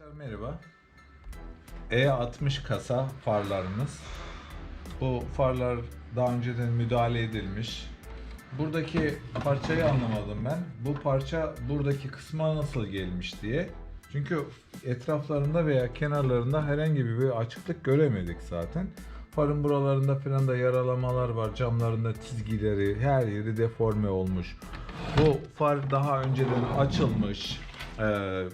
Arkadaşlar merhaba. E60 kasa farlarımız. Bu farlar daha önceden müdahale edilmiş. Buradaki parçayı anlamadım ben. Bu parça buradaki kısma nasıl gelmiş diye. Çünkü etraflarında veya kenarlarında herhangi bir açıklık göremedik zaten. Farın buralarında falan da yaralamalar var. Camlarında çizgileri, her yeri deforme olmuş. Bu far daha önceden açılmış. Ee,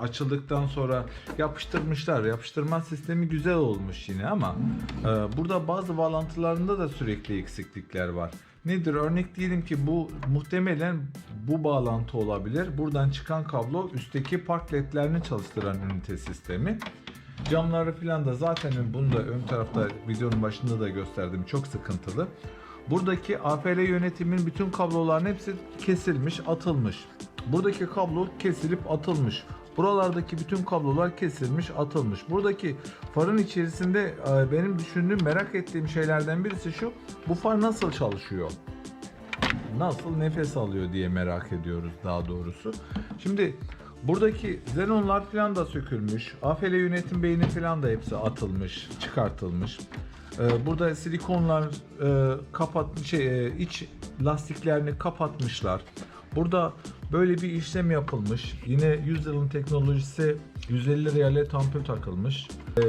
açıldıktan sonra yapıştırmışlar. Yapıştırma sistemi güzel olmuş yine ama e, burada bazı bağlantılarında da sürekli eksiklikler var. Nedir? Örnek diyelim ki bu muhtemelen bu bağlantı olabilir. Buradan çıkan kablo üstteki park ledlerini çalıştıran ünite sistemi. Camları falan da zaten bunu da ön tarafta videonun başında da gösterdim. Çok sıkıntılı. Buradaki AFR yönetimin bütün kabloların hepsi kesilmiş, atılmış. Buradaki kablo kesilip atılmış. Buralardaki bütün kablolar kesilmiş, atılmış. Buradaki farın içerisinde e, benim düşündüğüm, merak ettiğim şeylerden birisi şu. Bu far nasıl çalışıyor? Nasıl nefes alıyor diye merak ediyoruz daha doğrusu. Şimdi buradaki xenonlar falan da sökülmüş. AFL yönetim beyni falan da hepsi atılmış, çıkartılmış. Ee, burada silikonlar e, kapat şey e, iç lastiklerini kapatmışlar. Burada böyle bir işlem yapılmış. Yine 100 yılın teknolojisi 150 riyale tampon takılmış. Ee,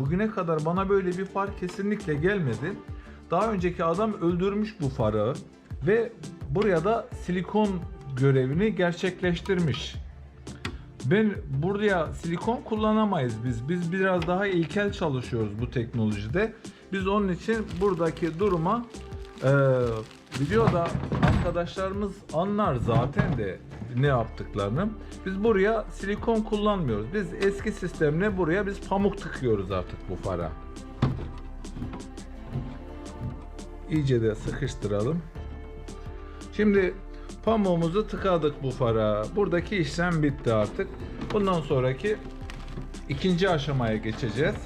bugüne kadar bana böyle bir far kesinlikle gelmedi. Daha önceki adam öldürmüş bu farı ve buraya da silikon görevini gerçekleştirmiş. Ben buraya silikon kullanamayız biz. Biz biraz daha ilkel çalışıyoruz bu teknolojide. Biz onun için buradaki duruma e, videoda arkadaşlarımız anlar zaten de ne yaptıklarını. Biz buraya silikon kullanmıyoruz. Biz eski sistemle buraya biz pamuk tıkıyoruz artık bu fara. İyice de sıkıştıralım. Şimdi pamuğumuzu tıkadık bu fara. Buradaki işlem bitti artık. Bundan sonraki ikinci aşamaya geçeceğiz.